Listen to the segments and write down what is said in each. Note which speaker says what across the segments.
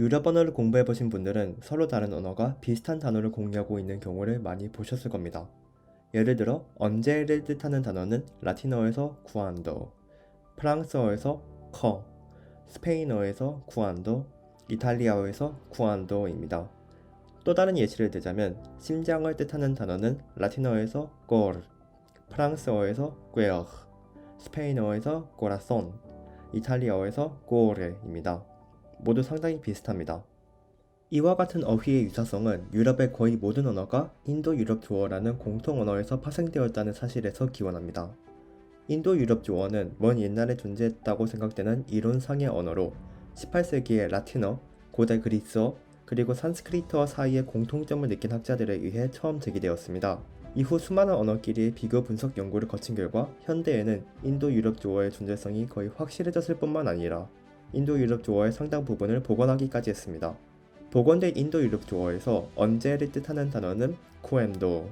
Speaker 1: 유럽 언어를 공부해 보신 분들은 서로 다른 언어가 비슷한 단어를 공유하고 있는 경우를 많이 보셨을 겁니다. 예를 들어 언제를 뜻하는 단어는 라틴어에서 구안도, 프랑스어에서 커, 스페인어에서 구안도, 이탈리아어에서 구안도입니다. 또 다른 예시를 들자면 심장을 뜻하는 단어는 라틴어에서 cor, 프랑스어에서 quer, 스페인어에서 corazón, 이탈리아어에서 cuore입니다. 모두 상당히 비슷합니다. 이와 같은 어휘의 유사성은 유럽의 거의 모든 언어가 인도 유럽 조어라는 공통 언어에서 파생되었다는 사실에서 기원합니다. 인도 유럽 조어는 먼 옛날에 존재했다고 생각되는 이론상의 언어로 18세기의 라틴어, 고대 그리스어, 그리고 산스크리트어 사이의 공통점을 느낀 학자들에 의해 처음 제기되었습니다. 이후 수많은 언어끼리의 비교 분석 연구를 거친 결과 현대에는 인도 유럽 조어의 존재성이 거의 확실해졌을 뿐만 아니라 인도 유럽 조어의 상당 부분을 복원하기까지 했습니다. 복원된 인도 유럽 조어에서 언제를 뜻하는 단어는 코엔도,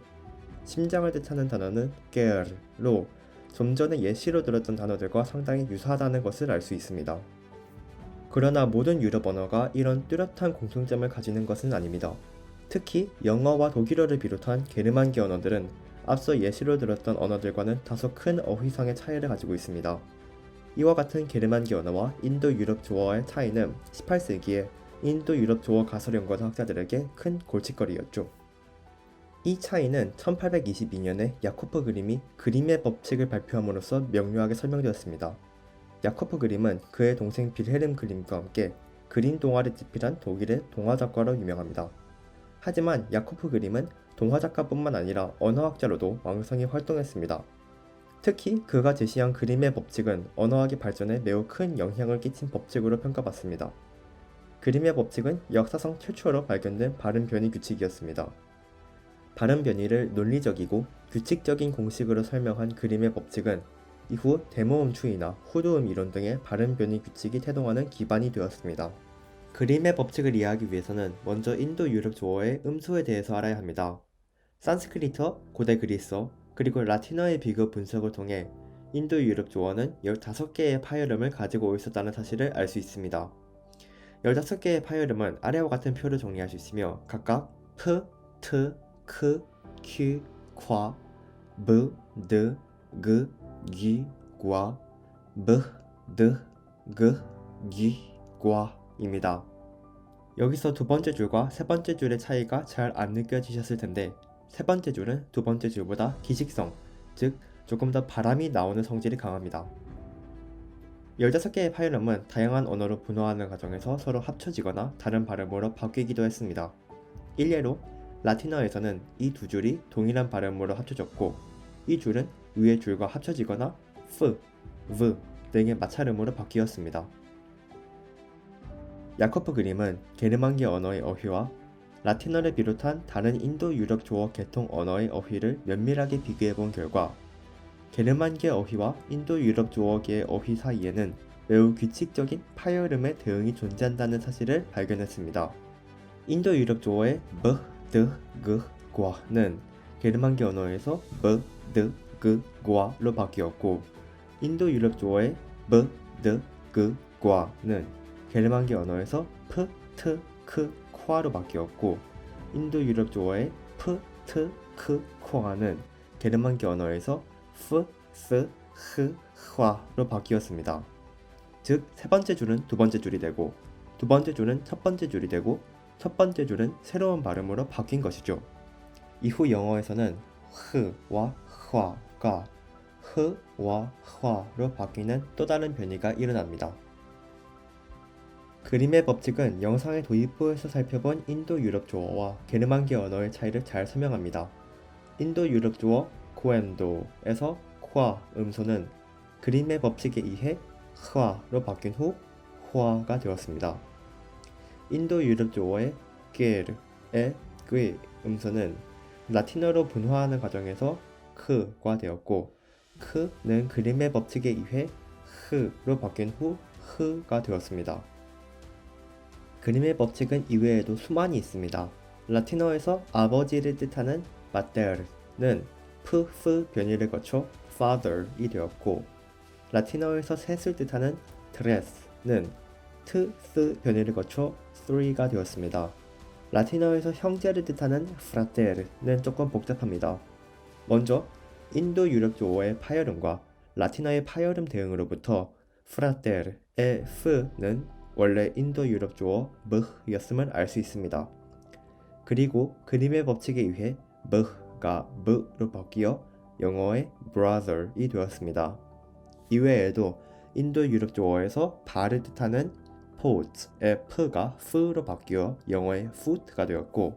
Speaker 1: 심장을 뜻하는 단어는 게르로 좀 전에 예시로 들었던 단어들과 상당히 유사하다는 것을 알 수 있습니다. 그러나 모든 유럽 언어가 이런 뚜렷한 공통점을 가지는 것은 아닙니다. 특히 영어와 독일어를 비롯한 게르만계 언어들은 앞서 예시로 들었던 언어들과는 다소 큰 어휘상의 차이를 가지고 있습니다. 이와 같은 게르만계 언어와 인도 유럽 조어의 차이는 18세기에 인도 유럽 조어 가설 연구하는 학자들에게 큰 골칫거리였죠. 이 차이는 1822년에 야코프 그림이 그림의 법칙을 발표함으로써 명료하게 설명되었습니다. 야코프 그림은 그의 동생 빌헤름 그림과 함께 그림 동화를 집필한 독일의 동화 작가로 유명합니다. 하지만 야코프 그림은 동화 작가뿐만 아니라 언어학자로도 왕성히 활동했습니다. 특히 그가 제시한 그림의 법칙은 언어학의 발전에 매우 큰 영향을 끼친 법칙으로 평가받습니다. 그림의 법칙은 역사상 최초로 발견된 발음 변이 규칙이었습니다. 발음 변이를 논리적이고 규칙적인 공식으로 설명한 그림의 법칙은 이후 대모음 추이나 후두음 이론 등의 발음 변이 규칙이 태동하는 기반이 되었습니다. 그림의 법칙을 이해하기 위해서는 먼저 인도 유럽 조어의 음소에 대해서 알아야 합니다. 산스크리트어, 고대 그리스어, 그리고 라틴어의 비교 분석을 통해 인도 유럽 조어는 15개의 파열음을 가지고 있었다는 사실을 알 수 있습니다. 15개의 파열음은 아래와 같은 표를 정리할 수 있으며 각각 프, 트, 크, 큐, 콰, 브, 드, 그, 기, 과, 브, 드, 그, 기, 과입니다. 여기서 두 번째 줄과 세 번째 줄의 차이가 잘 안 느껴지셨을 텐데 세 번째 줄은 두 번째 줄보다 기식성, 즉 조금 더 바람이 나오는 성질이 강합니다. 15개의 파일음은 다양한 언어로 분화하는 과정에서 서로 합쳐지거나 다른 발음으로 바뀌기도 했습니다. 일례로 라틴어에서는 이 두 줄이 동일한 발음으로 합쳐졌고 이 줄은 위의 줄과 합쳐지거나 f, v 등의 마찰음으로 바뀌었습니다. 야코프 그림은 게르만계 언어의 어휘와 라틴어를 비롯한 다른 인도 유럽 조어 계통 언어의 어휘를 면밀하게 비교해 본 결과 게르만계 어휘와 인도 유럽 조어계의 어휘 사이에는 매우 규칙적인 파열음의 대응이 존재한다는 사실을 발견했습니다. 인도 유럽 조어의 b, d, g, 과는 게르만계 언어에서 b, d, g, 과로 바뀌었고 인도 유럽 조어의 b, d, g, 과는 게르만계 언어에서 p, t, 콰로 바뀌었고 인도 유럽 조어의 p, t, k, 콰는 게르만계 언어에서 f, s, h, 화로 바뀌었습니다. 즉, 세 번째 줄은 두 번째 줄이 되고 두 번째 줄은 첫 번째 줄이 되고 첫 번째 줄은 새로운 발음으로 바뀐 것이죠. 이후 영어에서는 흐와 화가 흐와 화로 바뀌는 또 다른 변이가 일어납니다. 그림의 법칙은 영상의 도입 부에서 살펴본 인도 유럽 조어와 게르만계 언어의 차이를 잘 설명합니다. 인도 유럽 조어 코엔도에서 화 음소는 그림의 법칙에 의해 흐아로 바뀐 후 호아가 되었습니다. 인도 유럽 조어의 게르의 그 음소는 라틴어로 분화하는 과정에서 크가 되었고 크는 그림의 법칙에 의해 흐로 바뀐 후 흐가 되었습니다. 그림의 법칙은 이외에도 수많이 있습니다. 라틴어에서 아버지를 뜻하는 마테르는 프, 프 변이를 거쳐 father이 되었고 라틴어에서 셋을 뜻하는 tres는 트, 스 변이를 거쳐 3가 되었습니다. 라틴어에서 형제를 뜻하는 프라테르는 조금 복잡합니다. 먼저 인도 유럽 조어의 파열음과 라틴어의 파열음 대응으로부터 프라테르의 f는 원래 인도 유럽 조어 m였음을 알 수 있습니다. 그리고 그림의 법칙에 의해 m가 m로 바뀌어 영어의 brother이 되었습니다. 이외에도 인도 유럽 조어에서 발을 뜻하는 foot의 f가 f로 바뀌어 영어의 foot가 되었고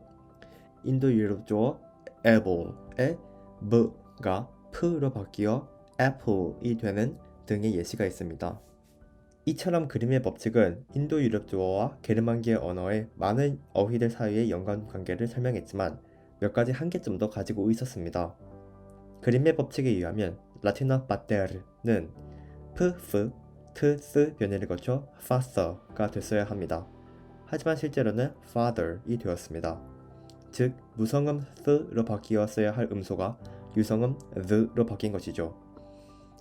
Speaker 1: 인도 유럽 조어 apple의 m가 p로 바뀌어 apple이 되는 등의 예시가 있습니다. 이처럼 그림의 법칙은 인도 유럽 조어와 게르만계 언어의 많은 어휘들 사이의 연관 관계를 설명했지만 몇 가지 한계점도 가지고 있었습니다. 그림의 법칙에 의하면 라틴어 바테르는 프, 프, 트, 스 변이를 거쳐 father가 됐어야 합니다. 하지만 실제로는 father이 되었습니다. 즉 무성음 스로 바뀌었어야 할 음소가 유성음 the로 바뀐 것이죠.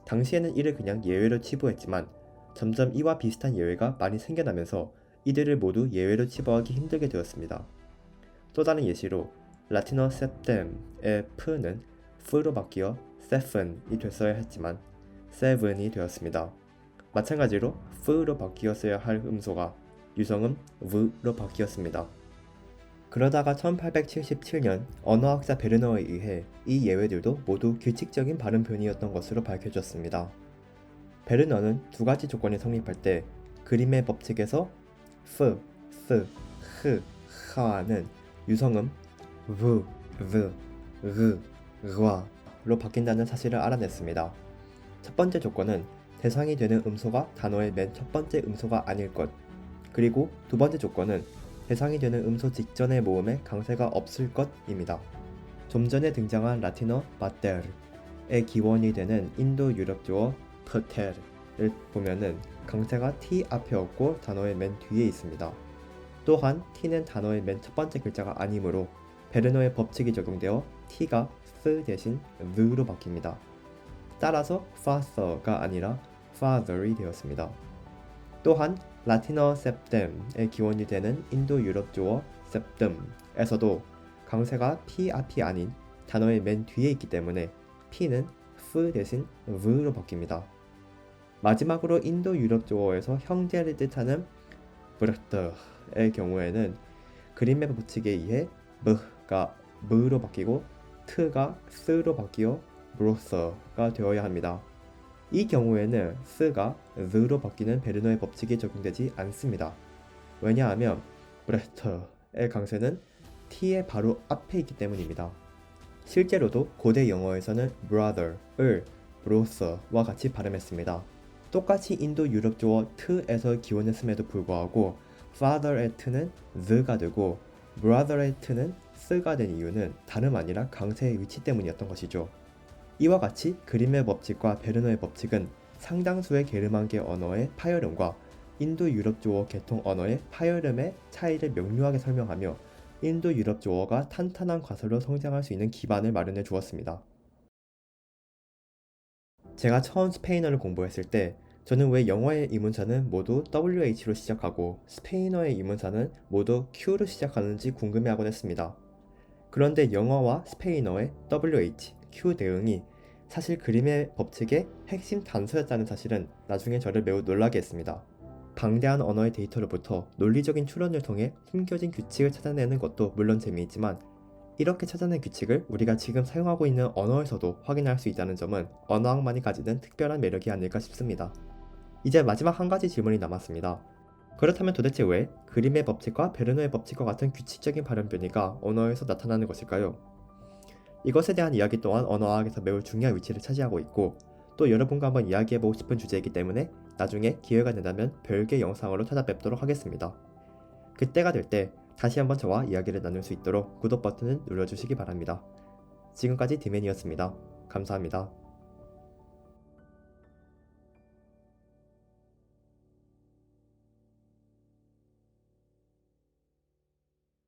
Speaker 1: 당시에는 이를 그냥 예외로 치부했지만 점점 이와 비슷한 예외가 많이 생겨나면서 이들을 모두 예외로 치부하기 힘들게 되었습니다. 또 다른 예시로 라틴어 septem의 p는 f로 바뀌어 seven이 됐어야 했지만 seven이 되었습니다. 마찬가지로 f로 바뀌었어야 할 음소가 유성음 v로 바뀌었습니다. 그러다가 1877년 언어학자 베르너에 의해 이 예외들도 모두 규칙적인 발음 변이였던 것으로 밝혀졌습니다. 베르너는 두 가지 조건이 성립할 때 그림의 법칙에서 f, s, h, h는 유성음 v, v, g, g와로 바뀐다는 사실을 알아냈습니다. 첫 번째 조건은 대상이 되는 음소가 단어의 맨 첫 번째 음소가 아닐 것. 그리고 두 번째 조건은 대상이 되는 음소 직전의 모음에 강세가 없을 것입니다. 좀 전에 등장한 라틴어 마테르의 기원이 되는 인도 유럽 조어 퍼테르를 보면은 강세가 t 앞에 없고 단어의 맨 뒤에 있습니다. 또한 t는 단어의 맨 첫 번째 글자가 아니므로 베르너의 법칙이 적용되어 t가 s 대신 the로 바뀝니다. 따라서 father가 아니라 father이 되었습니다. 또한 라틴어 septem의 기원이 되는 인도 유럽 조어 septum에서도 강세가 p 앞이 아닌 단어의 맨 뒤에 있기 때문에 p는 f 대신 v로 바뀝니다. 마지막으로 인도 유럽 조어에서 형제를 뜻하는 브르트의 경우에는 그림의 법칙에 의해 m가 m로 바뀌고 t가 s로 바뀌어 브로서가 되어야 합니다. 이 경우에는 스가 the로 바뀌는 베르너의 법칙이 적용되지 않습니다. 왜냐하면 브레스터의 강세는 t의 바로 앞에 있기 때문입니다. 실제로도 고대 영어에서는 brother을 brother와 같이 발음했습니다. 똑같이 인도 유럽 조어 t에서 기원했음에도 불구하고 father의 t는 the가 되고 brother의 t는 s가 된 이유는 다름 아니라 강세의 위치 때문이었던 것이죠. 이와 같이 그림의 법칙과 베르너의 법칙은 상당수의 게르만계 언어의 파열음과 인도 유럽 조어 계통 언어의 파열음의 차이를 명료하게 설명하며 인도 유럽 조어가 탄탄한 과서로 성장할 수 있는 기반을 마련해 주었습니다. 제가 처음 스페인어를 공부했을 때 저는 왜 영어의 이문사는 모두 WH로 시작하고 스페인어의 이문사는 모두 Q로 시작하는지 궁금해하곤 했습니다. 그런데 영어와 스페인어의 WH, Q 대응이 사실 그림의 법칙의 핵심 단서였다는 사실은 나중에 저를 매우 놀라게 했습니다. 방대한 언어의 데이터로부터 논리적인 추론을 통해 숨겨진 규칙을 찾아내는 것도 물론 재미있지만 이렇게 찾아낸 규칙을 우리가 지금 사용하고 있는 언어에서도 확인할 수 있다는 점은 언어학만이 가지는 특별한 매력이 아닐까 싶습니다. 이제 마지막 한 가지 질문이 남았습니다. 그렇다면 도대체 왜 그림의 법칙과 베르노의 법칙과 같은 규칙적인 발음 변이가 언어에서 나타나는 것일까요? 이것에 대한 이야기 또한 언어학에서 매우 중요한 위치를 차지하고 있고 또 여러분과 한번 이야기해보고 싶은 주제이기 때문에 나중에 기회가 된다면 별개 영상으로 찾아뵙도록 하겠습니다. 그때가 될 때 다시 한번 저와 이야기를 나눌 수 있도록 구독 버튼을 눌러주시기 바랍니다. 지금까지 디맨이었습니다. 감사합니다.